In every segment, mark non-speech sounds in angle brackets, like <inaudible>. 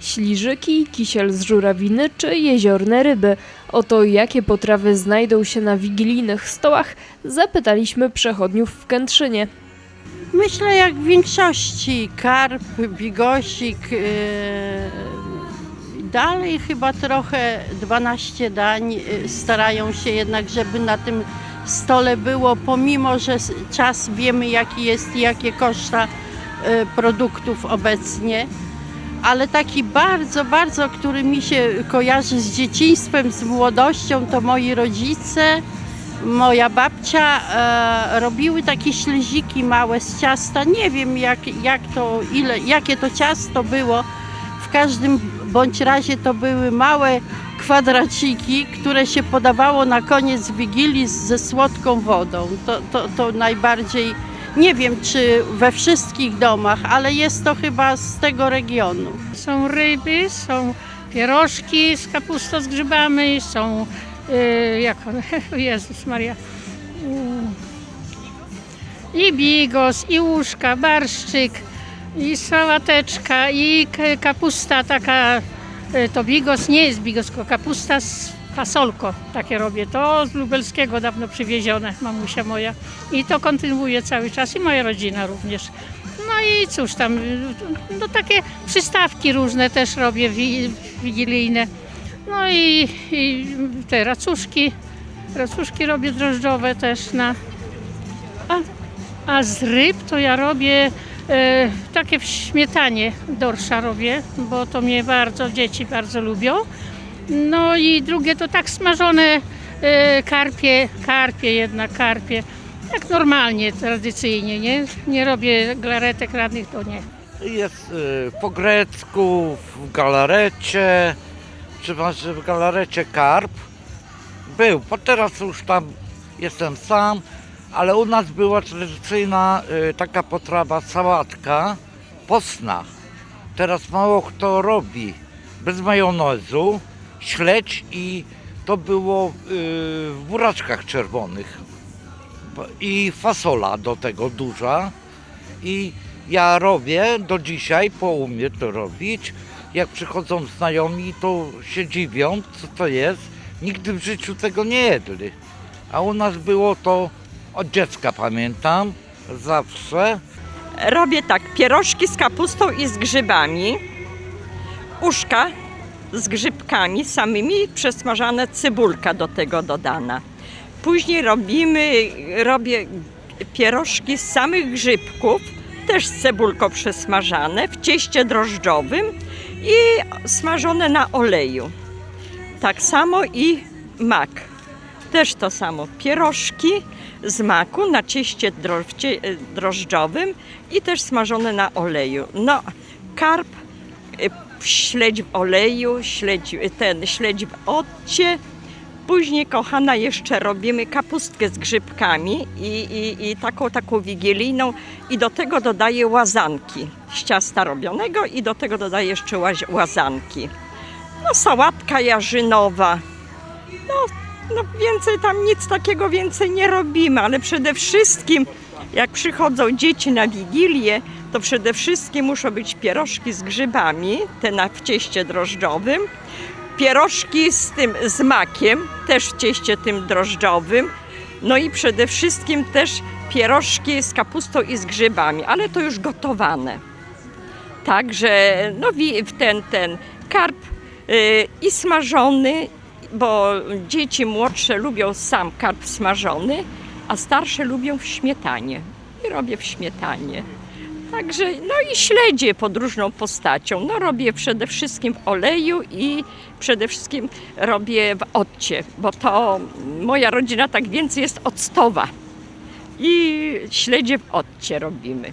Śliżyki, kisiel z żurawiny czy jeziorne ryby. O to, jakie potrawy znajdą się na wigilijnych stołach, zapytaliśmy przechodniów w Kętrzynie. Myślę jak w większości karp, bigosik, yy, dalej chyba trochę 12 dań yy, starają się jednak, żeby na tym stole było, pomimo że czas wiemy jaki jest i jakie koszta yy, produktów obecnie. Ale taki bardzo, bardzo, który mi się kojarzy z dzieciństwem, z młodością, to moi rodzice, moja babcia e, robiły takie śleziki małe z ciasta. Nie wiem jak, jak to, ile, jakie to ciasto było. W każdym bądź razie to były małe kwadraciki, które się podawało na koniec wigilii ze słodką wodą. To, to, to najbardziej, nie wiem czy we wszystkich domach, ale jest to chyba z tego regionu. Są ryby, są pierożki z kapustą z grzybami, są yy, jak <laughs> Jezus Maria. Yy, I bigos, i łóżka, barszczyk, i sałateczka, i kapusta taka, yy, to bigos nie jest bigos, tylko kapusta z fasolką, takie robię. To z lubelskiego dawno przywiezione, mamusia moja. I to kontynuuję cały czas i moja rodzina również. No i cóż tam, no takie przystawki różne też robię wi- wigilijne. No i, i te racuszki, racuszki robię drożdżowe też na... A, a z ryb to ja robię e, takie w śmietanie dorsza robię, bo to mnie bardzo, dzieci bardzo lubią. No i drugie to tak smażone e, karpie, karpie jednak, karpie. Tak normalnie, tradycyjnie, nie? Nie robię glaretek radnych, to nie. Jest y, po grecku, w galarecie, czy może w galarecie karp. Był, bo teraz już tam jestem sam, ale u nas była tradycyjna y, taka potrawa sałatka po snach. Teraz mało kto robi. Bez majonezu, śledź i to było y, w buraczkach czerwonych. I fasola do tego duża. I ja robię do dzisiaj, po umie to robić. Jak przychodzą znajomi, to się dziwią, co to jest. Nigdy w życiu tego nie jedli. A u nas było to od dziecka, pamiętam, zawsze. Robię tak, pierożki z kapustą i z grzybami, uszka z grzybkami samymi, przesmażana cebulka do tego dodana. Później robimy, robię pierożki z samych grzybków, też z cebulką przesmażane, w cieście drożdżowym i smażone na oleju. Tak samo i mak. Też to samo. Pierożki z maku na cieście cie- drożdżowym i też smażone na oleju. No, karp, y, śledź w oleju, śledź, ten śledź w odcie. Później, kochana, jeszcze robimy kapustkę z grzybkami i, i, i taką, taką wigilijną i do tego dodaję łazanki z ciasta robionego i do tego dodaję jeszcze łaz- łazanki. No, sałatka jarzynowa. No, no więcej tam nic takiego więcej nie robimy, ale przede wszystkim jak przychodzą dzieci na Wigilię, to przede wszystkim muszą być pierożki z grzybami, te na w cieście drożdżowym, pierożki z tym z makiem, też w cieście tym drożdżowym, no i przede wszystkim też pierożki z kapustą i z grzybami, ale to już gotowane. Także no ten ten karp y, i smażony, bo dzieci młodsze lubią sam karp smażony, a starsze lubią w śmietanie. I robię w śmietanie. Także, no i śledzie pod różną postacią. No robię przede wszystkim w oleju i przede wszystkim robię w odcie, bo to moja rodzina tak więcej jest octowa. I śledzie w odcie robimy.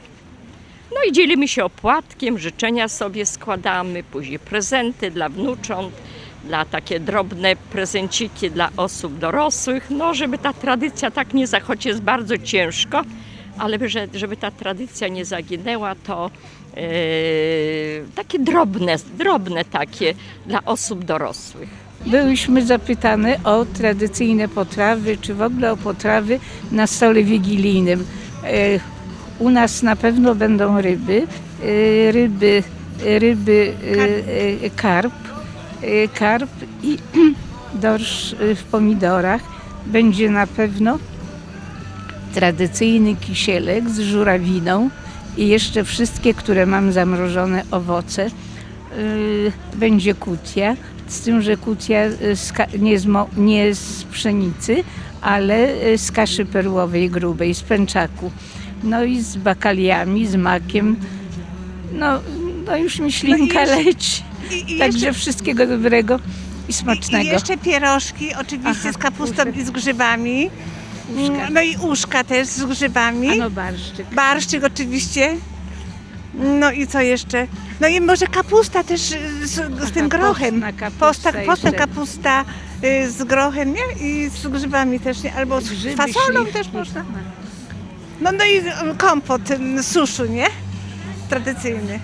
No i dzielimy się opłatkiem, życzenia sobie składamy, później prezenty dla wnucząt, dla takie drobne prezenciki dla osób dorosłych, no żeby ta tradycja tak nie zachoć jest bardzo ciężko, ale że, żeby ta tradycja nie zaginęła, to e, takie drobne, drobne takie dla osób dorosłych. Byłyśmy zapytane o tradycyjne potrawy, czy w ogóle o potrawy na stole wigilijnym. E, U nas na pewno będą ryby. E, Ryby ryby y, y, karp, karp i <clears throat> dorsz y, w pomidorach. Będzie na pewno tradycyjny kisielek z żurawiną i jeszcze wszystkie, które mam zamrożone owoce. Y, Będzie kutia, z tym, że kutia y, z nie, z nie z pszenicy, ale y, z kaszy perłowej grubej, z pęczaku. No i z bakaliami, z makiem. No, no już mi ślinka jeszcze- leci. I, i Także jeszcze, wszystkiego dobrego i i, smacznego. I jeszcze pierożki, oczywiście Aha, z kapustą uszek. i z grzybami. Uszka. No i uszka też z grzybami. A no barszczyk. Barszczyk oczywiście. No i co jeszcze? No i może kapusta też y, z, z tym grochem. postna kapusta Posta, jeszcze. kapusta y, z grochem, nie? I z grzybami też, nie? Albo z Grzyby, fasolą śliwki. też można. No, no i y, kompot y, z suszu, nie? Tradycyjny.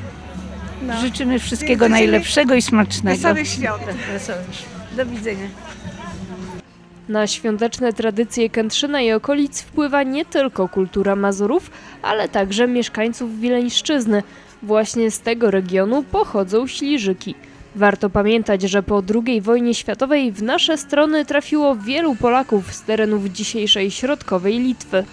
No. Życzymy wszystkiego Życzymy najlepszego i smacznego. Wesołych świąt. Wesołych. Do widzenia. Na świąteczne tradycje Kętrzyna i okolic wpływa nie tylko kultura Mazurów, ale także mieszkańców Wileńszczyzny. Właśnie z tego regionu pochodzą śliżyki. Warto pamiętać, że po II wojnie światowej w nasze strony trafiło wielu Polaków z terenów dzisiejszej środkowej Litwy.